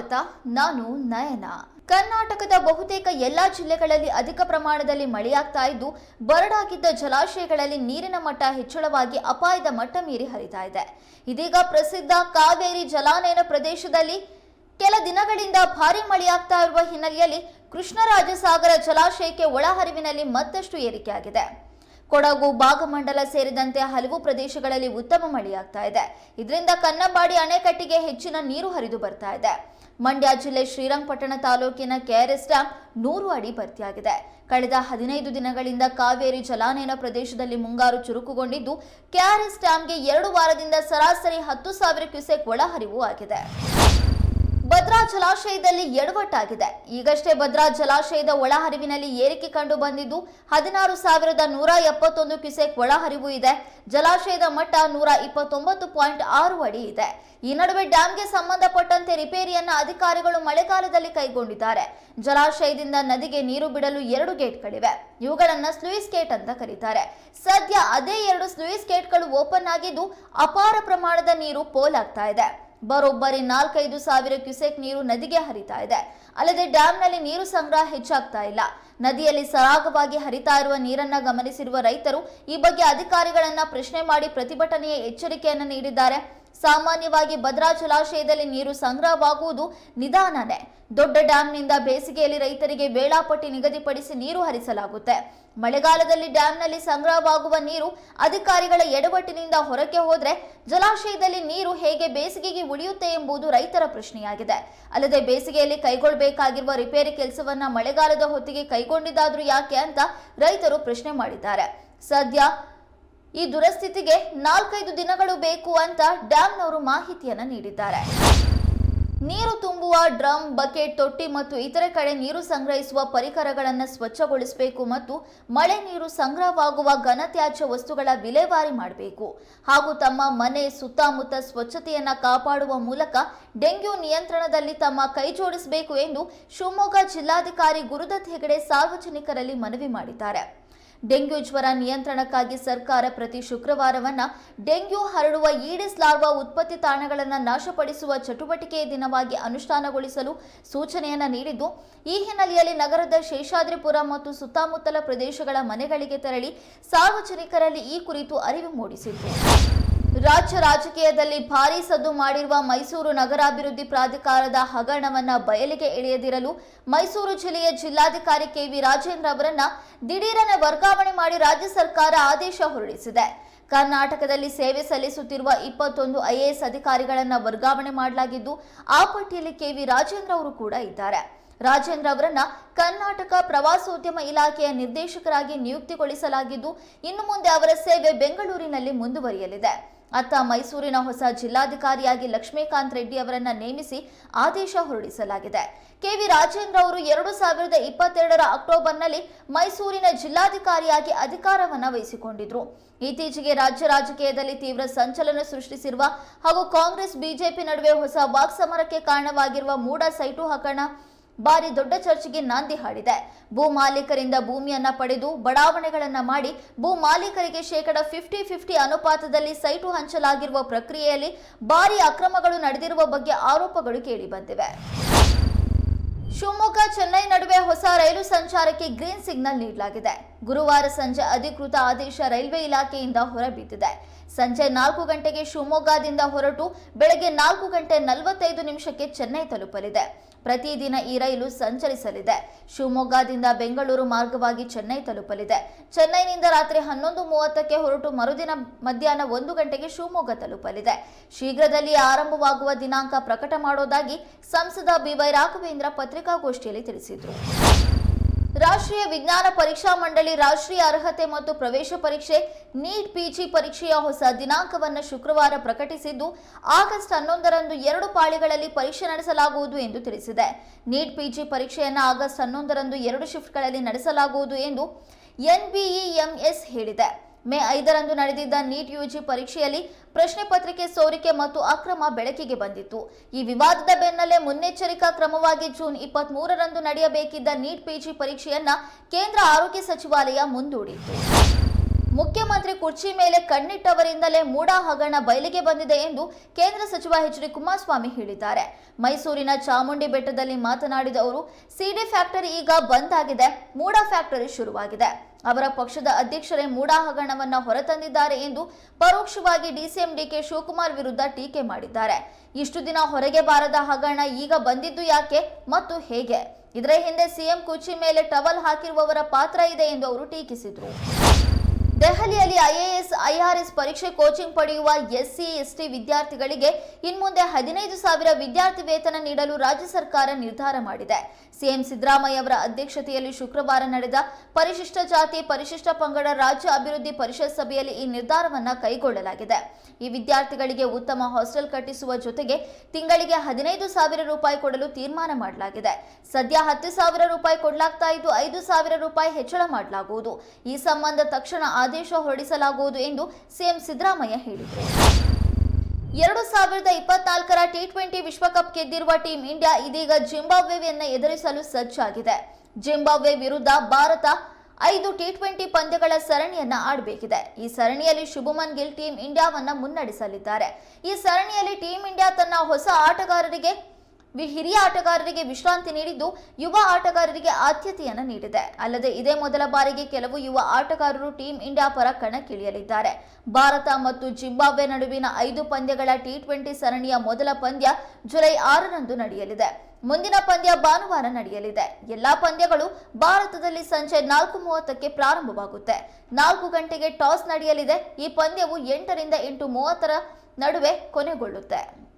ಸ್ವಾಗತ ನಾನು ನಯನ. ಕರ್ನಾಟಕದ ಬಹುತೇಕ ಎಲ್ಲಾ ಜಿಲ್ಲೆಗಳಲ್ಲಿ ಅಧಿಕ ಪ್ರಮಾಣದಲ್ಲಿ ಮಳೆಯಾಗ್ತಾ ಇದ್ದು, ಬರಡಾಗಿದ್ದ ಜಲಾಶಯಗಳಲ್ಲಿ ನೀರಿನ ಮಟ್ಟ ಹೆಚ್ಚಳವಾಗಿ ಅಪಾಯದ ಮಟ್ಟ ಮೀರಿ ಹರಿತಾ ಇದೆ. ಇದೀಗ ಪ್ರಸಿದ್ಧ ಕಾವೇರಿ ಜಲಾನಯನ ಪ್ರದೇಶದಲ್ಲಿ ಕೆಲ ದಿನಗಳಿಂದ ಭಾರಿ ಮಳೆಯಾಗ್ತಾ ಇರುವ ಹಿನ್ನೆಲೆಯಲ್ಲಿ ಕೃಷ್ಣರಾಜಸಾಗರ ಜಲಾಶಯಕ್ಕೆ ಒಳಹರಿವಿನಲ್ಲಿ ಮತ್ತಷ್ಟು ಏರಿಕೆಯಾಗಿದೆ. ಕೊಡಗು ಭಾಗಮಂಡಲ ಸೇರಿದಂತೆ ಹಲವು ಪ್ರದೇಶಗಳಲ್ಲಿ ಉತ್ತಮ ಮಳೆಯಾಗ್ತಾ ಇದೆ. ಇದರಿಂದ ಕನ್ನಂಬಾಡಿ ಅಣೆಕಟ್ಟಿಗೆ ಹೆಚ್ಚಿನ ನೀರು ಹರಿದು ಬರ್ತಾ ಇದೆ. ಮಂಡ್ಯ ಜಿಲ್ಲೆ ಶ್ರೀರಂಗಪಟ್ಟಣ ತಾಲೂಕಿನ ಕೆಆರ್ಎಸ್ ಡ್ಯಾಂ ನೂರು ಅಡಿ ಭರ್ತಿಯಾಗಿದೆ. ಕಳೆದ ಹದಿನೈದು ದಿನಗಳಿಂದ ಕಾವೇರಿ ಜಲಾನಯನ ಪ್ರದೇಶದಲ್ಲಿ ಮುಂಗಾರು ಚುರುಕುಗೊಂಡಿದ್ದು, ಕೆಆರ್ಎಸ್ ಡ್ಯಾಂಗೆ ಎರಡು ವಾರದಿಂದ ಸರಾಸರಿ ಹತ್ತು ಸಾವಿರ ಕ್ಯೂಸೆಕ್ ಒಳಹರಿವು ಆಗಿದೆ. ಭದ್ರಾ ಜಲಾಶಯದಲ್ಲಿ ಎಡವಟ್ಟಾಗಿದೆ. ಈಗಷ್ಟೇ ಭದ್ರಾ ಜಲಾಶಯದ ಒಳಹರಿವಿನಲ್ಲಿ ಏರಿಕೆ ಕಂಡು ಬಂದಿದ್ದು, ಹದಿನಾರು ಸಾವಿರದ ನೂರ ಎಪ್ಪತ್ತೊಂದು ಕ್ಯೂಸೆಕ್ ಒಳಹರಿವು ಇದೆ. ಜಲಾಶಯದ ಮಟ್ಟ ನೂರ ಇಪ್ಪತ್ತೊಂಬತ್ತು ಪಾಯಿಂಟ್ ಆರು ಅಡಿ ಇದೆ. ಈ ನಡುವೆ ಡ್ಯಾಂಗೆ ಸಂಬಂಧಪಟ್ಟಂತೆ ರಿಪೇರಿಯನ್ನ ಅಧಿಕಾರಿಗಳು ಮಳೆಗಾಲದಲ್ಲಿ ಕೈಗೊಂಡಿದ್ದಾರೆ. ಜಲಾಶಯದಿಂದ ನದಿಗೆ ನೀರು ಬಿಡಲು ಎರಡು ಗೇಟ್ಗಳಿವೆ. ಇವುಗಳನ್ನ ಸ್ಲೂಯಿಸ್ ಗೇಟ್ ಅಂತ ಕರೀತಾರೆ. ಸದ್ಯ ಅದೇ ಎರಡು ಸ್ಲೂಯಿಸ್ ಗೇಟ್ಗಳು ಓಪನ್ ಆಗಿದ್ದು, ಅಪಾರ ಪ್ರಮಾಣದ ನೀರು ಪೋಲಾಗ್ತಾ ಇದೆ. ಬರೋಬ್ಬರಿ ನಾಲ್ಕೈದು ಸಾವಿರ ಕ್ಯೂಸೆಕ್ ನೀರು ನದಿಗೆ ಹರಿತಾ ಇದೆ. ಅಲ್ಲದೆ ಡ್ಯಾಂನಲ್ಲಿ ನೀರು ಸಂಗ್ರಹ ಹೆಚ್ಚಾಗ್ತಾ ಇಲ್ಲ. ನದಿಯಲ್ಲಿ ಸರಾಗವಾಗಿ ಹರಿತಾ ಇರುವ ನೀರನ್ನ ಗಮನಿಸಿರುವ ರೈತರು ಈ ಬಗ್ಗೆ ಅಧಿಕಾರಿಗಳನ್ನ ಪ್ರಶ್ನೆ ಮಾಡಿ ಪ್ರತಿಭಟನೆಯ ಎಚ್ಚರಿಕೆಯನ್ನು ನೀಡಿದ್ದಾರೆ. ಸಾಮಾನ್ಯವಾಗಿ ಭದ್ರಾ ಜಲಾಶಯದಲ್ಲಿ ನೀರು ಸಂಗ್ರಹವಾಗುವುದು ನಿಧಾನನೇ. ದೊಡ್ಡ ಡ್ಯಾಂನಿಂದ ಬೇಸಿಗೆಯಲ್ಲಿ ರೈತರಿಗೆ ವೇಳಾಪಟ್ಟಿ ನಿಗದಿಪಡಿಸಿ ನೀರು ಹರಿಸಲಾಗುತ್ತೆ. ಮಳೆಗಾಲದಲ್ಲಿ ಡ್ಯಾಂನಲ್ಲಿ ಸಂಗ್ರಹವಾಗುವ ನೀರು ಅಧಿಕಾರಿಗಳ ಎಡವಟ್ಟಿನಿಂದ ಹೊರಕ್ಕೆ ಹೋದ್ರೆ ಜಲಾಶಯದಲ್ಲಿ ನೀರು ಹೇಗೆ ಬೇಸಿಗೆಗೆ ಉಳಿಯುತ್ತೆ ಎಂಬುದು ರೈತರ ಪ್ರಶ್ನೆಯಾಗಿದೆ. ಅಲ್ಲದೆ ಬೇಸಿಗೆಯಲ್ಲಿ ಕೈಗೊಳ್ಳಬೇಕಾಗಿರುವ ರಿಪೇರಿ ಕೆಲಸವನ್ನ ಮಳೆಗಾಲದ ಹೊತ್ತಿಗೆ ಕೈಗೊಂಡಿದ್ದಾದ್ರೂ ಯಾಕೆ ಅಂತ ರೈತರು ಪ್ರಶ್ನೆ ಮಾಡಿದ್ದಾರೆ. ಸದ್ಯ ಈ ದುರಸ್ಥಿತಿಗೆ ನಾಲ್ಕೈದು ದಿನಗಳು ಬೇಕು ಅಂತ ಡ್ಯಾಂನವರು ಮಾಹಿತಿಯನ್ನ ನೀಡಿದ್ದಾರೆ. ನೀರು ತುಂಬುವ ಡ್ರಮ್, ಬಕೆಟ್, ತೊಟ್ಟಿ ಮತ್ತು ಇತರೆ ಕಡೆ ನೀರು ಸಂಗ್ರಹಿಸುವ ಪರಿಕರಗಳನ್ನು ಸ್ವಚ್ಛಗೊಳಿಸಬೇಕು ಮತ್ತು ಮಳೆ ನೀರು ಸಂಗ್ರಹವಾಗುವ ಘನತ್ಯಾಜ್ಯ ವಸ್ತುಗಳ ವಿಲೇವಾರಿ ಮಾಡಬೇಕು. ಹಾಗೂ ತಮ್ಮ ಮನೆ ಸುತ್ತಮುತ್ತ ಸ್ವಚ್ಛತೆಯನ್ನು ಕಾಪಾಡುವ ಮೂಲಕ ಡೆಂಗ್ಯೂ ನಿಯಂತ್ರಣದಲ್ಲಿ ತಮ್ಮ ಕೈ ಜೋಡಿಸಬೇಕು ಎಂದು ಶಿವಮೊಗ್ಗ ಜಿಲ್ಲಾಧಿಕಾರಿ ಗುರುದತ್ ಹೆಗಡೆ ಸಾರ್ವಜನಿಕರಲ್ಲಿ ಮನವಿ ಮಾಡಿದ್ದಾರೆ. ಡೆಂಗ್ಯೂ ಜ್ವರ ನಿಯಂತ್ರಣಕ್ಕಾಗಿ ಸರ್ಕಾರ ಪ್ರತಿ ಶುಕ್ರವಾರವನ್ನ ಡೆಂಗ್ಯೂ ಹರಡುವ ಈಡಿಸ್ ಲಾರ್ವಾ ಉತ್ಪತ್ತಿ ತಾಣಗಳನ್ನು ನಾಶಪಡಿಸುವ ಚಟುವಟಿಕೆ ದಿನವಾಗಿ ಅನುಷ್ಠಾನಗೊಳಿಸಲು ಸೂಚನೆಯನ್ನು ನೀಡಿದ್ದು, ಈ ಹಿನ್ನೆಲೆಯಲ್ಲಿ ನಗರದ ಶೇಷಾದ್ರಿಪುರ ಮತ್ತು ಸುತ್ತಮುತ್ತಲ ಪ್ರದೇಶಗಳ ಮನೆಗಳಿಗೆ ತೆರಳಿ ಸಾರ್ವಜನಿಕರಲ್ಲಿ ಈ ಕುರಿತು ಅರಿವು ಮೂಡಿಸಿದ್ರು ರಾಜ್ಯ ರಾಜಕೀಯದಲ್ಲಿ ಭಾರೀ ಸದ್ದು ಮಾಡಿರುವ ಮೈಸೂರು ನಗರಾಭಿವೃದ್ಧಿ ಪ್ರಾಧಿಕಾರದ ಹಗರಣವನ್ನ ಬಯಲಿಗೆ ಎಳೆಯದಿರಲು ಮೈಸೂರು ಜಿಲ್ಲೆಯ ಜಿಲ್ಲಾಧಿಕಾರಿ ಕೆವಿ ರಾಜೇಂದ್ರ ಅವರನ್ನ ದಿಢೀರನೆ ವರ್ಗಾವಣೆ ಮಾಡಿ ರಾಜ್ಯ ಸರ್ಕಾರ ಆದೇಶ ಹೊರಡಿಸಿದೆ. ಕರ್ನಾಟಕದಲ್ಲಿ ಸೇವೆ ಸಲ್ಲಿಸುತ್ತಿರುವ ಇಪ್ಪತ್ತೊಂದು ಐಎಎಸ್ ಅಧಿಕಾರಿಗಳನ್ನ ವರ್ಗಾವಣೆ ಮಾಡಲಾಗಿದ್ದು, ಆ ಪಟ್ಟಿಯಲ್ಲಿ ಕೆವಿ ರಾಜೇಂದ್ರ ಅವರು ಕೂಡ ಇದ್ದಾರೆ. ರಾಜೇಂದ್ರ ಅವರನ್ನ ಕರ್ನಾಟಕ ಪ್ರವಾಸೋದ್ಯಮ ಇಲಾಖೆಯ ನಿರ್ದೇಶಕರಾಗಿ ನಿಯುಕ್ತಿಗೊಳಿಸಲಾಗಿದ್ದು, ಇನ್ನು ಮುಂದೆ ಅವರ ಸೇವೆ ಬೆಂಗಳೂರಿನಲ್ಲಿ ಮುಂದುವರಿಯಲಿದೆ. ಅತ್ತ ಮೈಸೂರಿನ ಹೊಸ ಜಿಲ್ಲಾಧಿಕಾರಿಯಾಗಿ ಲಕ್ಷ್ಮೀಕಾಂತ್ ರೆಡ್ಡಿ ಅವರನ್ನ ನೇಮಿಸಿ ಆದೇಶ ಹೊರಡಿಸಲಾಗಿದೆ. ಕೆವಿ ರಾಜೇಂದ್ರ ಅವರು ಎರಡು ಸಾವಿರದ ಇಪ್ಪತ್ತೆರಡರ ಅಕ್ಟೋಬರ್ನಲ್ಲಿ ಮೈಸೂರಿನ ಜಿಲ್ಲಾಧಿಕಾರಿಯಾಗಿ ಅಧಿಕಾರವನ್ನ ವಹಿಸಿಕೊಂಡಿದ್ರು. ಇತ್ತೀಚೆಗೆ ರಾಜ್ಯ ರಾಜಕೀಯದಲ್ಲಿ ತೀವ್ರ ಸಂಚಲನ ಸೃಷ್ಟಿಸಿರುವ ಹಾಗೂ ಕಾಂಗ್ರೆಸ್, ಬಿಜೆಪಿ ನಡುವೆ ಹೊಸ ವಾಕ್ಸಮರಕ್ಕೆ ಕಾರಣವಾಗಿರುವ ಮೂಡ ಸೈಟು ಹಗರಣ ಬಾರಿ ದೊಡ್ಡ ಚರ್ಚೆಗೆ ನಾಂದಿ ಹಾಡಿದೆ. ಭೂ ಮಾಲೀಕರಿಂದ ಭೂಮಿಯನ್ನ ಪಡೆದು ಬಡಾವಣೆಗಳನ್ನ ಮಾಡಿ ಭೂ ಮಾಲೀಕರಿಗೆ ಶೇಕಡ ಫಿಫ್ಟಿ ಫಿಫ್ಟಿ ಅನುಪಾತದಲ್ಲಿ ಸೈಟು ಹಂಚಲಾಗಿರುವ ಪ್ರಕ್ರಿಯೆಯಲ್ಲಿ ಭಾರಿ ಅಕ್ರಮಗಳು ನಡೆದಿರುವ ಬಗ್ಗೆ ಆರೋಪಗಳು ಕೇಳಿಬಂದಿವೆ ಶಿವಮೊಗ್ಗ, ಚೆನ್ನೈ ನಡುವೆ ಹೊಸ ರೈಲು ಸಂಚಾರಕ್ಕೆ ಗ್ರೀನ್ ಸಿಗ್ನಲ್ ನೀಡಲಾಗಿದೆ. ಗುರುವಾರ ಸಂಜೆ ಅಧಿಕೃತ ಆದೇಶ ರೈಲ್ವೆ ಇಲಾಖೆಯಿಂದ ಹೊರಬಿದ್ದಿದೆ. ಸಂಜೆ ನಾಲ್ಕು ಗಂಟೆಗೆ ಶಿವಮೊಗ್ಗದಿಂದ ಹೊರಟು ಬೆಳಗ್ಗೆ ನಾಲ್ಕು ಗಂಟೆ ನಲವತ್ತೈದು ನಿಮಿಷಕ್ಕೆ ಚೆನ್ನೈ ತಲುಪಲಿದೆ. ಪ್ರತಿದಿನ ಈ ರೈಲು ಸಂಚರಿಸಲಿದೆ. ಶಿವಮೊಗ್ಗದಿಂದ ಬೆಂಗಳೂರು ಮಾರ್ಗವಾಗಿ ಚೆನ್ನೈ ತಲುಪಲಿದೆ. ಚೆನ್ನೈನಿಂದ ರಾತ್ರಿ ಹನ್ನೊಂದು ಮೂವತ್ತಕ್ಕೆ ಹೊರಟು ಮರುದಿನ ಮಧ್ಯಾಹ್ನ ಒಂದು ಗಂಟೆಗೆ ಶಿವಮೊಗ್ಗ ತಲುಪಲಿದೆ. ಶೀಘ್ರದಲ್ಲಿ ಆರಂಭವಾಗುವ ದಿನಾಂಕ ಪ್ರಕಟ ಮಾಡೋದಾಗಿ ಸಂಸದ ಬಿವೈ ರಾಘವೇಂದ್ರ ಪತ್ರಿಕಾಗೋಷ್ಠಿಯಲ್ಲಿ ತಿಳಿಸಿದರು. ರಾಷ್ಟ್ರೀಯ ವಿಜ್ಞಾನ ಪರೀಕ್ಷಾ ಮಂಡಳಿ ರಾಷ್ಟ್ರೀಯ ಅರ್ಹತೆ ಮತ್ತು ಪ್ರವೇಶ ಪರೀಕ್ಷೆ ನೀಟ್ ಪಿಜಿ ಪರೀಕ್ಷೆಯ ಹೊಸ ದಿನಾಂಕವನ್ನು ಶುಕ್ರವಾರ ಪ್ರಕಟಿಸಿದ್ದು, ಆಗಸ್ಟ್ ಹನ್ನೊಂದರಂದು ಎರಡು ಪಾಳಿಗಳಲ್ಲಿ ಪರೀಕ್ಷೆ ನಡೆಸಲಾಗುವುದು ಎಂದು ತಿಳಿಸಿದೆ. ನೀಟ್ ಪಿಜಿ ಪರೀಕ್ಷೆಯನ್ನು ಆಗಸ್ಟ್ ಹನ್ನೊಂದರಂದು ಎರಡು ಶಿಫ್ಟ್ಗಳಲ್ಲಿ ನಡೆಸಲಾಗುವುದು ಎಂದು ಎನ್ಬಿಇಎಂಎಸ್ ಹೇಳಿದೆ. ಮೇ ಐದರಂದು ನಡೆದಿದ್ದ ನೀಟ್ ಯುಜಿ ಪರೀಕ್ಷೆಯಲ್ಲಿ ಪ್ರಶ್ನೆ ಪತ್ರಿಕೆ ಸೋರಿಕೆ ಮತ್ತು ಅಕ್ರಮ ಬೆಳಕಿಗೆ ಬಂದಿತ್ತು. ಈ ವಿವಾದದ ಬೆನ್ನಲ್ಲೇ ಮುನ್ನೆಚ್ಚರಿಕಾ ಕ್ರಮವಾಗಿ ಜೂನ್ ಇಪ್ಪತ್ತ್ ಮೂರರಂದು ನಡೆಯಬೇಕಿದ್ದ ನೀಟ್ ಪಿಜಿ ಪರೀಕ್ಷೆಯನ್ನ ಕೇಂದ್ರ ಆರೋಗ್ಯ ಸಚಿವಾಲಯ ಮುಂದೂಡಿತ್ತು. ಮುಖ್ಯಮಂತ್ರಿ ಕುರ್ಚಿ ಮೇಲೆ ಕಣ್ಣಿಟ್ಟವರಿಂದಲೇ ಮೂಡ ಹಗರಣ ಬಯಲಿಗೆ ಬಂದಿದೆ ಎಂದು ಕೇಂದ್ರ ಸಚಿವ ಎಚ್ ಡಿ ಕುಮಾರಸ್ವಾಮಿ ಹೇಳಿದ್ದಾರೆ. ಮೈಸೂರಿನ ಚಾಮುಂಡಿ ಬೆಟ್ಟದಲ್ಲಿ ಮಾತನಾಡಿದ ಅವರು, ಸಿಡಿ ಫ್ಯಾಕ್ಟರಿ ಈಗ ಬಂದ್ ಆಗಿದೆ, ಮೂಡಾ ಫ್ಯಾಕ್ಟರಿ ಶುರುವಾಗಿದೆ. ಅವರ ಪಕ್ಷದ ಅಧ್ಯಕ್ಷರೇ ಮೂಡಾ ಹಗರಣವನ್ನು ಹೊರತಂದಿದ್ದಾರೆ ಎಂದು ಪರೋಕ್ಷವಾಗಿ ಡಿಸಿಎಂ ಡಿಕೆ ಶಿವಕುಮಾರ್ ವಿರುದ್ಧ ಟೀಕೆ ಮಾಡಿದ್ದಾರೆ. ಇಷ್ಟು ದಿನ ಹೊರಗೆ ಬಾರದ ಹಗರಣ ಈಗ ಬಂದಿದ್ದು ಯಾಕೆ, ಮತ್ತು ಹೇಗೆ? ಇದರ ಹಿಂದೆ ಸಿಎಂ ಕುರ್ಚಿ ಮೇಲೆ ಟವಲ್ ಹಾಕಿರುವವರ ಪಾತ್ರ ಇದೆ ಎಂದು ಅವರು ಟೀಕಿಸಿದರು. ದೆಹಲಿಯಲ್ಲಿ ಐಎಎಸ್, ಐಆರ್ಎಸ್ ಪರೀಕ್ಷೆ ಕೋಚಿಂಗ್ ಪಡೆಯುವ ಎಸ್ಸಿ, ಎಸ್ಟಿ ವಿದ್ಯಾರ್ಥಿಗಳಿಗೆ ಇನ್ಮುಂದೆ ಹದಿನೈದು ಸಾವಿರ ವಿದ್ಯಾರ್ಥಿ ವೇತನ ನೀಡಲು ರಾಜ್ಯ ಸರ್ಕಾರ ನಿರ್ಧಾರ ಮಾಡಿದೆ. ಸಿಎಂ ಸಿದ್ದರಾಮಯ್ಯ ಅವರ ಅಧ್ಯಕ್ಷತೆಯಲ್ಲಿ ಶುಕ್ರವಾರ ನಡೆದ ಪರಿಶಿಷ್ಟ ಜಾತಿ, ಪರಿಶಿಷ್ಟ ಪಂಗಡ ರಾಜ್ಯ ಅಭಿವೃದ್ಧಿ ಪರಿಷತ್ ಸಭೆಯಲ್ಲಿ ಈ ನಿರ್ಧಾರವನ್ನು ಕೈಗೊಳ್ಳಲಾಗಿದೆ. ಈ ವಿದ್ಯಾರ್ಥಿಗಳಿಗೆ ಉತ್ತಮ ಹಾಸ್ಟೆಲ್ ಕಟ್ಟಿಸುವ ಜೊತೆಗೆ ತಿಂಗಳಿಗೆ ಹದಿನೈದು ಸಾವಿರ ರೂಪಾಯಿ ಕೊಡಲು ತೀರ್ಮಾನ ಮಾಡಲಾಗಿದೆ. ಸದ್ಯ ಹತ್ತು ಸಾವಿರ ರೂಪಾಯಿ ಕೊಡಲಾಗ್ತಾ ಇದ್ದು ಐದು ಸಾವಿರ ರೂಪಾಯಿ ಹೆಚ್ಚಳ ಮಾಡಲಾಗುವುದು. ಈ ಸಂಬಂಧ ತಕ್ಷಣ ಆದೇಶ ಹೊರಡಿಸಲಾಗುವುದು ಎಂದು ಸಿಎಂ ಸಿದ್ದರಾಮಯ್ಯ ಹೇಳಿದರು. ಎರಡು ಸಾವಿರದ ಇಪ್ಪತ್ನಾಲ್ಕರ ಟಿ ಟ್ವೆಂಟಿ ವಿಶ್ವಕಪ್ ಗೆದ್ದಿರುವ ಟೀಂ ಇಂಡಿಯಾ ಇದೀಗ ಜಿಂಬಾಬ್ವೆಯನ್ನು ಎದುರಿಸಲು ಸಜ್ಜಾಗಿದೆ. ಜಿಂಬಾಬ್ವೆ ವಿರುದ್ಧ ಭಾರತ ಐದು ಟಿ ಟ್ವೆಂಟಿ ಪಂದ್ಯಗಳ ಸರಣಿಯನ್ನ ಆಡಬೇಕಿದೆ. ಈ ಸರಣಿಯಲ್ಲಿ ಶುಭಮನ್ ಗಿಲ್ ಟೀಂ ಇಂಡಿಯಾವನ್ನ ಮುನ್ನಡೆಸಲಿದ್ದಾರೆ. ಈ ಸರಣಿಯಲ್ಲಿ ಟೀಂ ಇಂಡಿಯಾ ತನ್ನ ಹೊಸ ಆಟಗಾರರಿಗೆ ಹಿರಿಯ ಆಟಗಾರರಿಗೆ ವಿಶ್ರಾಂತಿ ನೀಡಿದ್ದು ಯುವ ಆಟಗಾರರಿಗೆ ಆದ್ಯತೆಯನ್ನು ನೀಡಿದೆ. ಅಲ್ಲದೆ ಇದೇ ಮೊದಲ ಬಾರಿಗೆ ಕೆಲವು ಯುವ ಆಟಗಾರರು ಟೀಂ ಇಂಡಿಯಾ ಪರ ಕಣಕ್ಕಿಳಿಯಲಿದ್ದಾರೆ. ಭಾರತ ಮತ್ತು ಜಿಂಬಾಬ್ವೆ ನಡುವಿನ ಐದು ಪಂದ್ಯಗಳ ಟಿ ಟ್ವೆಂಟಿ ಸರಣಿಯ ಮೊದಲ ಪಂದ್ಯ ಜುಲೈ ಆರರಂದು ನಡೆಯಲಿದೆ. ಮುಂದಿನ ಪಂದ್ಯ ಭಾನುವಾರ ನಡೆಯಲಿದೆ. ಎಲ್ಲಾ ಪಂದ್ಯಗಳು ಭಾರತದಲ್ಲಿ ಸಂಜೆ ನಾಲ್ಕು ಮೂವತ್ತಕ್ಕೆ ಪ್ರಾರಂಭವಾಗುತ್ತೆ. ನಾಲ್ಕು ಗಂಟೆಗೆ ಟಾಸ್ ನಡೆಯಲಿದೆ. ಈ ಪಂದ್ಯವು ಎಂಟರಿಂದ ಎಂಟು ಮೂವತ್ತರ ನಡುವೆ ಕೊನೆಗೊಳ್ಳುತ್ತೆ.